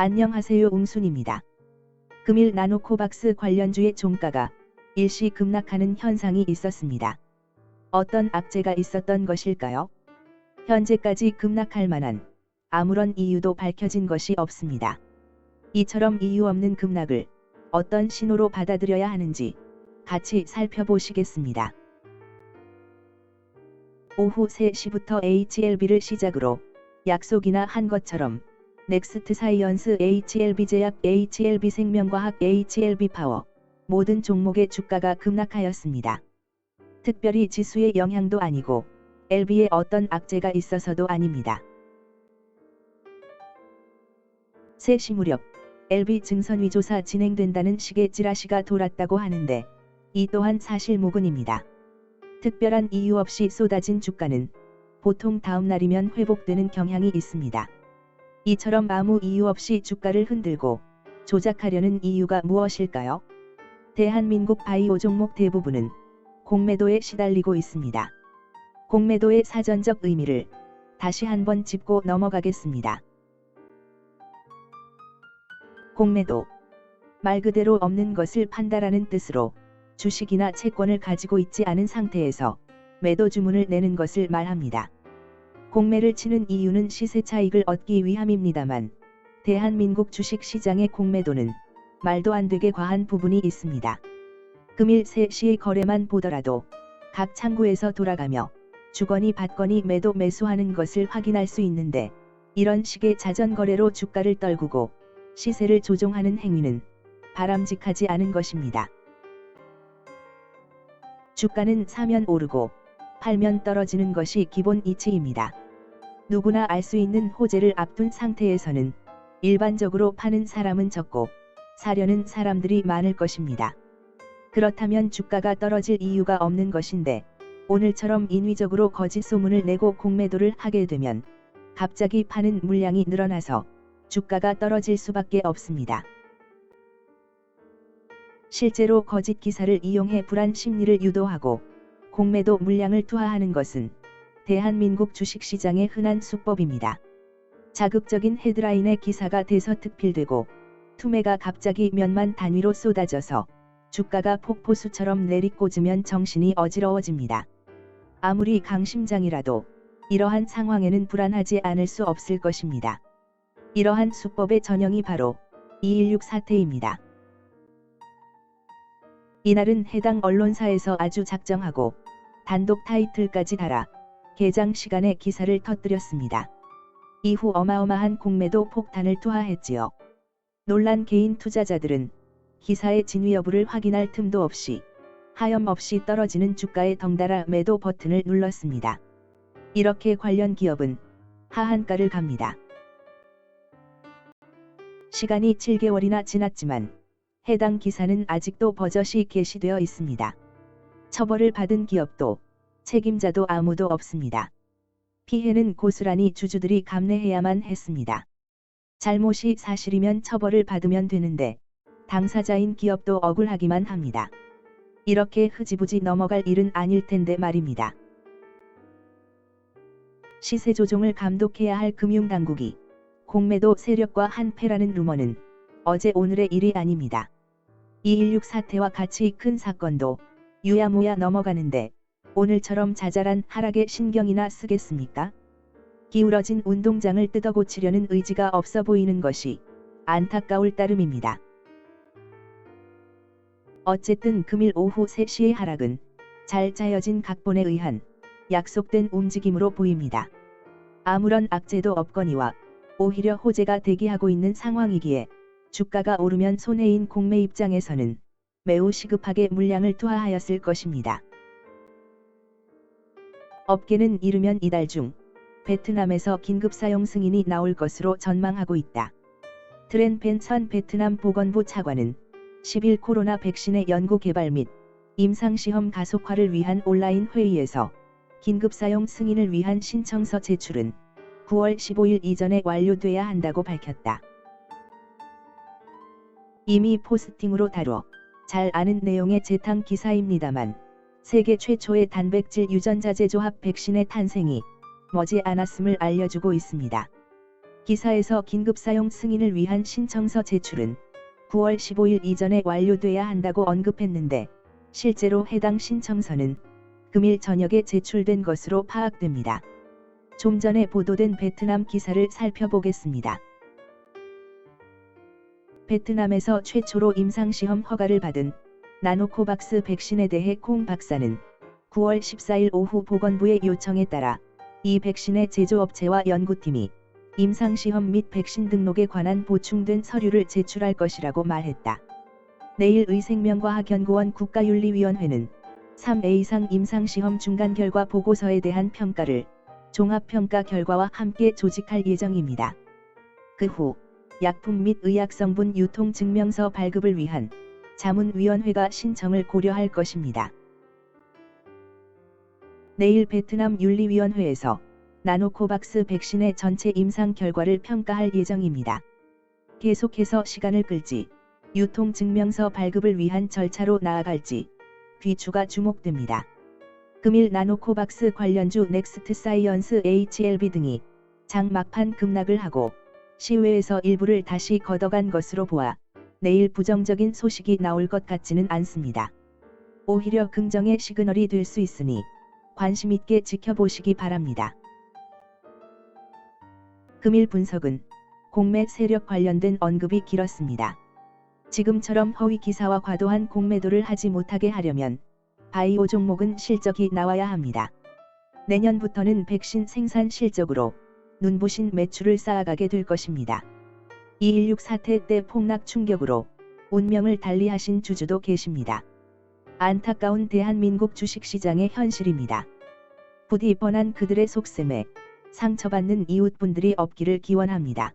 안녕하세요 웅순입니다. 금일 나노코박스 관련주의 종가가 일시 급락하는 현상이 있었습니다. 어떤 악재가 있었던 것일까요? 현재까지 급락할 만한 아무런 이유도 밝혀진 것이 없습니다. 이처럼 이유 없는 급락을 어떤 신호로 받아들여야 하는지 같이 살펴보시겠습니다. 오후 3시부터 HLB를 시작으로 약속이나 한 것처럼 넥스트 사이언스 HLB 제약 HLB 생명과학 HLB 파워 모든 종목의 주가가 급락하였습니다. 특별히 지수의 영향도 아니고 LB에 어떤 악재가 있어서도 아닙니다. 3시 무렵 LB 증선 위 조사 진행된다는 식의 찌라시가 돌았다고 하는데 이 또한 사실무근입니다. 특별한 이유 없이 쏟아진 주가는 보통 다음 날이면 회복되는 경향이 있습니다. 이처럼 아무 이유 없이 주가를 흔들고 조작하려는 이유가 무엇일까요? 대한민국 바이오 종목 대부분은 공매도에 시달리고 있습니다. 공매도의 사전적 의미를 다시 한번 짚고 넘어가겠습니다. 공매도 말 그대로 없는 것을 판다라는 뜻으로 주식이나 채권을 가지고 있지 않은 상태에서 매도 주문을 내는 것을 말합니다. 공매를 치는 이유는 시세 차익을 얻기 위함입니다만 대한민국 주식 시장의 공매도는 말도 안 되게 과한 부분이 있습니다. 금일 3시 거래만 보더라도 각 창구에서 돌아가며 주거니 받거니 매도 매수하는 것을 확인할 수 있는데 이런 식의 자전 거래로 주가를 떨구고 시세를 조종하는 행위는 바람직하지 않은 것입니다. 주가는 사면 오르고 팔면 떨어지는 것이 기본 이치입니다. 누구나 알 수 있는 호재를 앞둔 상태에서는 일반적으로 파는 사람은 적고 사려는 사람들이 많을 것입니다. 그렇다면 주가가 떨어질 이유가 없는 것인데 오늘처럼 인위적으로 거짓 소문을 내고 공매도를 하게 되면 갑자기 파는 물량이 늘어나서 주가가 떨어질 수밖에 없습니다. 실제로 거짓 기사를 이용해 불안 심리를 유도하고 공매도 물량을 투하하는 것은 대한민국 주식시장의 흔한 수법입니다. 자극적인 헤드라인의 기사가 대서특필되고 투매가 갑자기 몇만 단위로 쏟아져서 주가가 폭포수처럼 내리꽂으면 정신이 어지러워집니다. 아무리 강심장이라도 이러한 상황에는 불안하지 않을 수 없을 것입니다. 이러한 수법의 전형이 바로 216 사태입니다. 이날은 해당 언론사에서 아주 작정하고 단독 타이틀까지 달아 개장 시간에 기사를 터뜨렸습니다. 이후 어마어마한 공매도 폭탄을 투하했지요. 놀란 개인 투자자들은 기사의 진위 여부를 확인할 틈도 없이 하염없이 떨어지는 주가에 덩달아 매도 버튼을 눌렀습니다. 이렇게 관련 기업은 하한가를 갑니다. 시간이 7개월이나 지났지만 해당 기사는 아직도 버젓이 게시되어 있습니다. 처벌을 받은 기업도 책임자도 아무도 없습니다. 피해는 고스란히 주주들이 감내해야만 했습니다. 잘못이 사실이면 처벌을 받으면 되는데 당사자인 기업도 억울하기만 합니다. 이렇게 흐지부지 넘어갈 일은 아닐 텐데 말입니다. 시세 조종을 감독해야 할 금융당국이 공매도 세력과 한패라는 루머는 어제 오늘의 일이 아닙니다. 216 사태와 같이 큰 사건도 유야무야 넘어가는데 오늘처럼 자잘한 하락에 신경이나 쓰겠습니까? 기울어진 운동장을 뜯어 고치려는 의지가 없어 보이는 것이 안타까울 따름입니다. 어쨌든 금일 오후 3시의 하락은 잘 짜여진 각본에 의한 약속된 움직임으로 보입니다. 아무런 악재도 없거니와 오히려 호재가 대기하고 있는 상황이기에 주가가 오르면 손해인 공매 입장에서는 매우 시급하게 물량을 투하하였을 것입니다. 업계는 이르면 이달 중 베트남에서 긴급 사용 승인이 나올 것으로 전망하고 있다. 트렌펜 선 베트남 보건부 차관은 10일 코로나 백신의 연구 개발 및 임상시험 가속화를 위한 온라인 회의에서 긴급 사용 승인을 위한 신청서 제출은 9월 15일 이전에 완료돼야 한다고 밝혔다. 이미 포스팅으로 다뤄 잘 아는 내용의 재탕 기사입니다만 세계 최초의 단백질 유전자 제 조합 백신의 탄생이 머지 않았음을 알려주고 있습니다. 기사에서 긴급 사용 승인을 위한 신청서 제출은 9월 15일 이전에 완료돼야 한다고 언급했는데 실제로 해당 신청서는 금일 저녁에 제출된 것으로 파악됩니다. 좀 전에 보도된 베트남 기사를 살펴보겠습니다. 베트남에서 최초로 임상시험 허가를 받은 나노코박스 백신에 대해 콩 박사는 9월 14일 오후 보건부의 요청에 따라 이 백신의 제조업체와 연구팀이 임상시험 및 백신 등록에 관한 보충된 서류를 제출할 것이라고 말했다. 내일 의생명과학연구원 국가윤리위원회는 3회 이상 임상시험 중간 결과 보고서에 대한 평가를 종합평가 결과와 함께 조직할 예정입니다. 그 후 약품 및 의약성분 유통 증명서 발급을 위한 자문위원회가 신청을 고려할 것입니다. 내일 베트남 윤리위원회에서 나노코박스 백신의 전체 임상 결과를 평가할 예정입니다. 계속해서 시간을 끌지 유통 증명서 발급을 위한 절차로 나아갈지 귀추가 주목됩니다. 금일 나노코박스 관련주 넥스트 사이언스 HLB 등이 장 막판 급락을 하고 시외에서 일부를 다시 걷어간 것으로 보아 내일 부정적인 소식이 나올 것 같지는 않습니다. 오히려 긍정의 시그널이 될 수 있으니 관심 있게 지켜보시기 바랍니다. 금일 분석은 공매 세력 관련된 언급이 길었습니다. 지금처럼 허위 기사와 과도한 공매도를 하지 못하게 하려면 바이오 종목은 실적이 나와야 합니다. 내년부터는 백신 생산 실적으로 눈부신 매출을 쌓아가게 될 것입니다. 2.16 사태 때 폭락 충격으로 운명을 달리하신 주주도 계십니다. 안타까운 대한민국 주식시장의 현실입니다. 부디 뻔한 그들의 속셈에 상처받는 이웃분들이 없기를 기원합니다.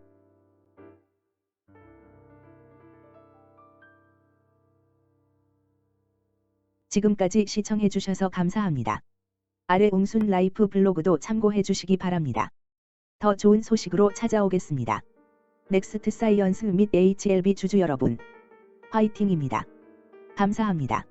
지금까지 시청해주셔서 감사합니다. 아래 웅순 라이프 블로그도 참고해주시기 바랍니다. 더 좋은 소식으로 찾아오겠습니다. 넥스트 사이언스 및 HLB 주주 여러분, 화이팅입니다. 감사합니다.